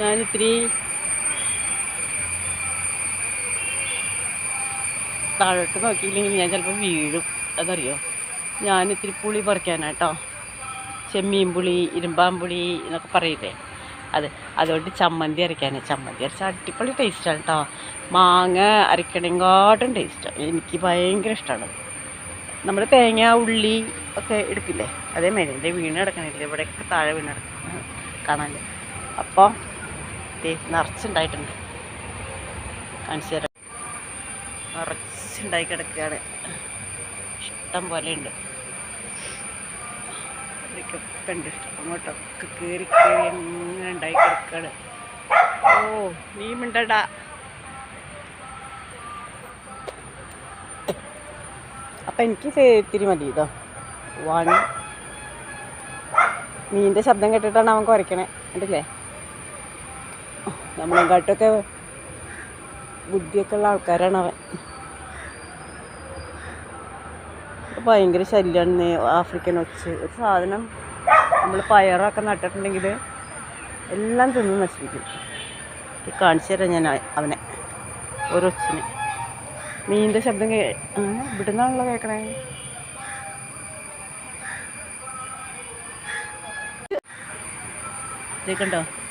ഞാനിത്തിരി താഴോട്ട് നോക്കിയില്ലെങ്കിൽ ഞാൻ ചിലപ്പോൾ വീഴും. അതറിയോ? ഞാനിത്തിരി പുളി പറിക്കാനാട്ടോ. ചെമ്മീൻ പുളി ഇരുമ്പാമ്പുളി എന്നൊക്കെ പറയില്ലേ? അത് അതുകൊണ്ട് ചമ്മന്തി അരയ്ക്കാനാണ് ചമ്മന്തി അരച്ച അടിപൊളി ടേസ്റ്റാണ് കേട്ടോ മാങ്ങ അരക്കണേങ്കാട്ടും ടേസ്റ്റാണ് എനിക്ക് ഭയങ്കര ഇഷ്ടമാണ് നമ്മൾ തേങ്ങ ഉള്ളി ഒക്കെ എടുക്കില്ലേ? അതേമാതിരി. എന്റെ വീണ് കിടക്കണില്ലേ? ഇവിടെയൊക്കെ താഴെ വീണ് കിടക്കണം. കാണാൻ അപ്പോൾ നിറച്ചുണ്ടായിട്ടുണ്ട്. കാണിച്ചു തരാം നിറച്ചുണ്ടായി കിടക്കുകയാണ്. ഇഷ്ടം പോലെ ഉണ്ട് ഉണ്ട് അങ്ങോട്ടൊക്കെ കയറി കയറി അങ്ങനെ ഉണ്ടായി കിടക്കുകയാണ്. ഓ നീ മിണ്ടടാ അപ്പം എനിക്ക് ഇത് ഇത്തിരി മതി കേട്ടോ വൺ. മീനിന്റെ ശബ്ദം കേട്ടിട്ടാണ് അവൻ കുരയ്ക്കണേ. കണ്ടില്ലേ? നമ്മളെക്കാട്ടൊക്കെ ബുദ്ധിയൊക്കെ ഉള്ള ആൾക്കാരാണ് അവൻ. ഭയങ്കര ശല്യമാണ് ആഫ്രിക്കൻ ഒച്ച്. ഒരു സാധനം നമ്മൾ പയറൊക്കെ നട്ടിട്ടുണ്ടെങ്കിൽ എല്ലാം തിന്ന് നശിപ്പിക്കും. കാണിച്ചു തരാം ഞാൻ അവനെ ഒച്ചിന്. മീനിന്റെ ശബ്ദം കേ ഇവിടെ നിന്നാണല്ലോ കേൾക്കണേ കേൾക്കണ്ടോ കണ്ടോ?